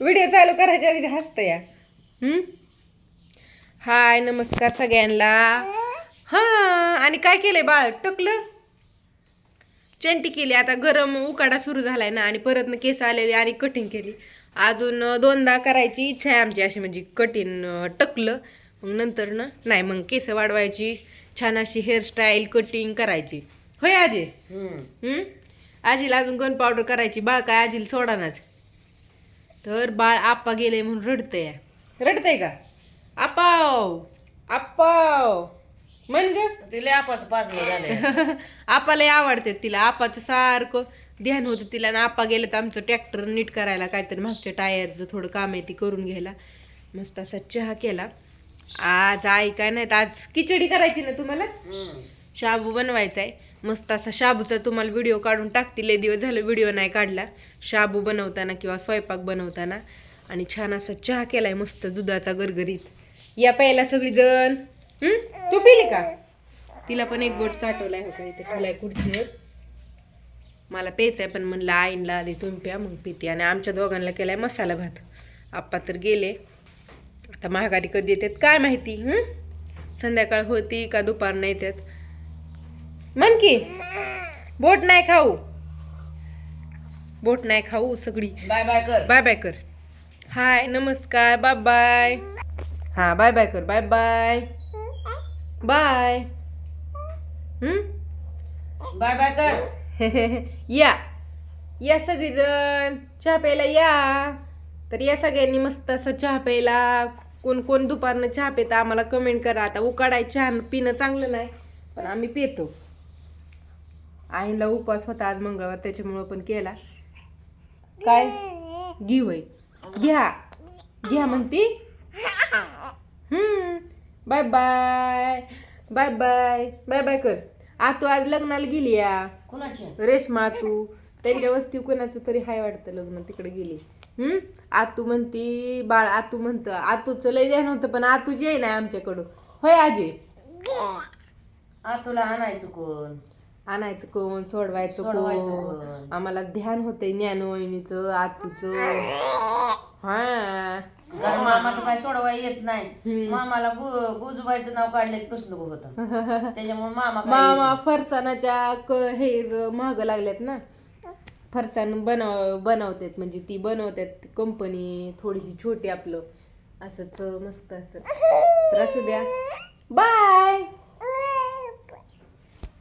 Video चालू करायच्या आधी हसतं या. हम्म? हाय नमस्कार सगळ्यांना. हा आणि काय केलंय बाळ? टकलं? चंटी केली आता गरम उकाडा सुरू झालाय ना आणि परत केस आलेले आणि कटिंग केली. अजून दोनदा करायची इच्छा आहे आमची अशी म्हणजे कटिंग टकलं. मग नंतर ना नाही मग केस वाढवायची छान अशी हेअरस्टाईल कटिंग करायची. होय आजी? हम्म? आजीला अजून गन पावडर करायची? बाळ काय आजीला सोडानाच तर बाळ आप्पा गेले म्हणून रडतंय. रडतंय का? आपाव आप्पाव म्हण ग. तिला आपाच पाच झाले आपाला आवडते तिला. आपाचं सारखं ध्यान होतं तिला. आणि आपा गेलं तर आमचं ट्रॅक्टर नीट करायला काहीतरी मागच्या टायरचं थोडं काम आहे ती करून घ्यायला. मस्त असा चहा केला. आज आई काय नाही आज खिचडी करायची ना तुम्हाला? शाबू बनवायचा आहे मस्त असा शाबूचा तुम्हाला व्हिडिओ काढून टाकतील लय दिवस झालं व्हिडिओ नाही काढला. शाबू बनवताना किंवा स्वयंपाक बनवताना. आणि छान असा चहा केलाय मस्त दुधाचा गरगरीत. या प्यायला सगळी जण तू पिली का? तिला पण एक बोट चाटवलाय होता इथे? ठेवलाय खुर्चीवर. मला प्यायचं आहे पण म्हणलं आईनला आधी तुम्ही प्या मग पिते. आणि आमच्या दोघांना केलाय मसाला भात. आप्पा तर गेले. आता महागारी कधी येतात काय माहिती? संध्याकाळ होती का दुपार नाही येतात? म्हण की. बोट नाही खाऊ. बोट नाही खाऊ सगळी. बाय बाय कर. बाय बाय कर. हाय नमस्कार बाय बाय हा बाय बाय कर बाय बाय बाय हम्म? बाय बाय कर. या. या सगळीजण. चहा प्यायला या. तर या सगळ्यांनी मस्त असं चहा प्यायला. कोण कोण दुपारनं चहा पितं आम्हाला कमेंट करा. आता उकाडाय चहा पिणं चांगलं नाही पण आम्ही पितो. आईला उपवास होता आज मंगळवार त्याच्यामुळं पण केला. काय? घेऊय घ्या. घ्या म्हणती. हम्म. Bye bye. Bye bye. Bye bye कर. आतू आज लग्नाला गेली या. कुणाची? रेशमा तू त्यांच्या वस्ती कोणाचं तरी हाय वाटतं लग्न तिकडे गेली. हम्म? आतू म्हणती बाळ आतू म्हणतं. आतूचं लय ध्यान होतं पण आतूची आहे ना आमच्याकडं. होय आजी? आ तुला आणायचं कोण? आणायचं कोण सोडवायचं सोडवायचं कोण. कोण? आम्हाला ध्यान होतंय ज्ञानवहिनीचं आतूचं हा. कारण मामा तर काय सोडवा येत नाही. हम्म. मामाला गु- गुजबाईचं नाव काढलं की कसलं होतं. त्याच्यामुळे मामा काय मामा फरसाणाच्या क हे महाग लागल्यात ना. फरसाण बनव बनवतात म्हणजे ती बनवतात कंपनी थोडीशी छोटी आपलं. असंच मस्त असं. तर असू द्या. बाय